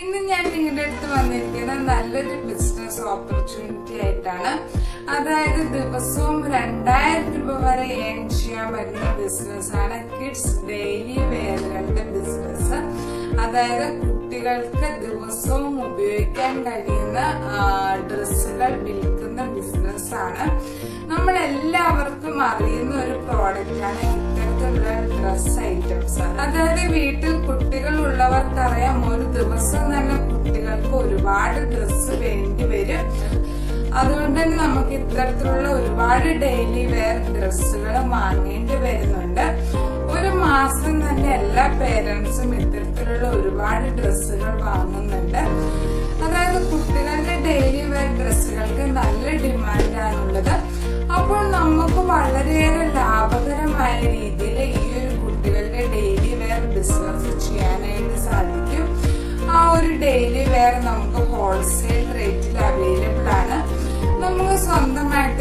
ഇന്ന് ഞാൻ നിങ്ങളുടെ അടുത്ത് വന്നിരിക്കുന്നത് നല്ലൊരു ബിസിനസ് ഓപ്പർച്യൂണിറ്റി ആയിട്ടാണ്. അതായത് ദിവസവും രണ്ടായിരം രൂപ വരെ ഏൺ ചെയ്യാൻ പറ്റുന്ന ബിസിനസ് ആണ് കിഡ്സ് ഡെയിലി വെയറുകളുടെ ബിസിനസ് അതായത് കുട്ടികൾക്ക് ദിവസവും ഉപയോഗിക്കാൻ കഴിയുന്ന ഡ്രസ്സുകൾ വിൽക്കുന്ന ബിസിനസ് ആണ്. നമ്മൾ എല്ലാവർക്കും അറിയുന്ന ഒരു പ്രോഡക്റ്റ് ഡ്രസ് ഐറ്റംസ് അതായത് വീട്ടിൽ കുട്ടികൾ ഉള്ളവർക്കറിയാം ഒരു ദിവസം തന്നെ കുട്ടികൾക്ക് ഒരുപാട് ഡ്രസ്സ് വേണ്ടി വരും. അതുകൊണ്ട് തന്നെ നമുക്ക് ഇത്തരത്തിലുള്ള ഒരുപാട് ഡെയിലി വെയർ ഡ്രസ്സുകൾ വാങ്ങേണ്ടി വരുന്നുണ്ട്. ഒരു മാസം തന്നെ എല്ലാ പേരൻസും ഇത്തരത്തിലുള്ള ഒരുപാട് ഡ്രസ്സുകൾ വാങ്ങുന്നുണ്ട്. അതായത് കുട്ടികളുടെ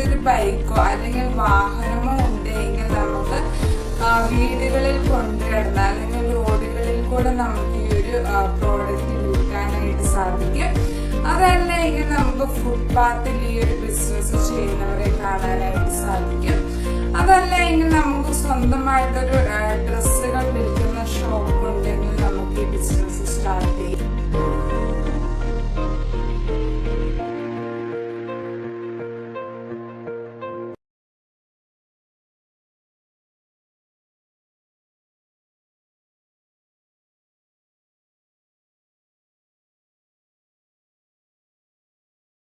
ഒരു ബൈക്കോ അല്ലെങ്കിൽ വാഹനമോ ഉണ്ടെങ്കിൽ നമുക്ക് വീടുകളിൽ കൊണ്ടുവരണം അല്ലെങ്കിൽ റോഡുകളിൽ കൂടെ നമുക്ക് ഈ ഒരു പ്രോഡക്റ്റ് വിൽക്കാനായിട്ട് സാധിക്കും. അതല്ല എങ്കിൽ നമുക്ക് ഫുട്പാത്തിൽ ഈ ഒരു ബിസിനസ് ചെയ്യുന്നവരെ കാണാനായിട്ട് സാധിക്കും. അതല്ല എങ്കിൽ നമുക്ക് സ്വന്തമായിട്ടൊരു ഡ്രസ്സുകൾ വിൽക്കുന്ന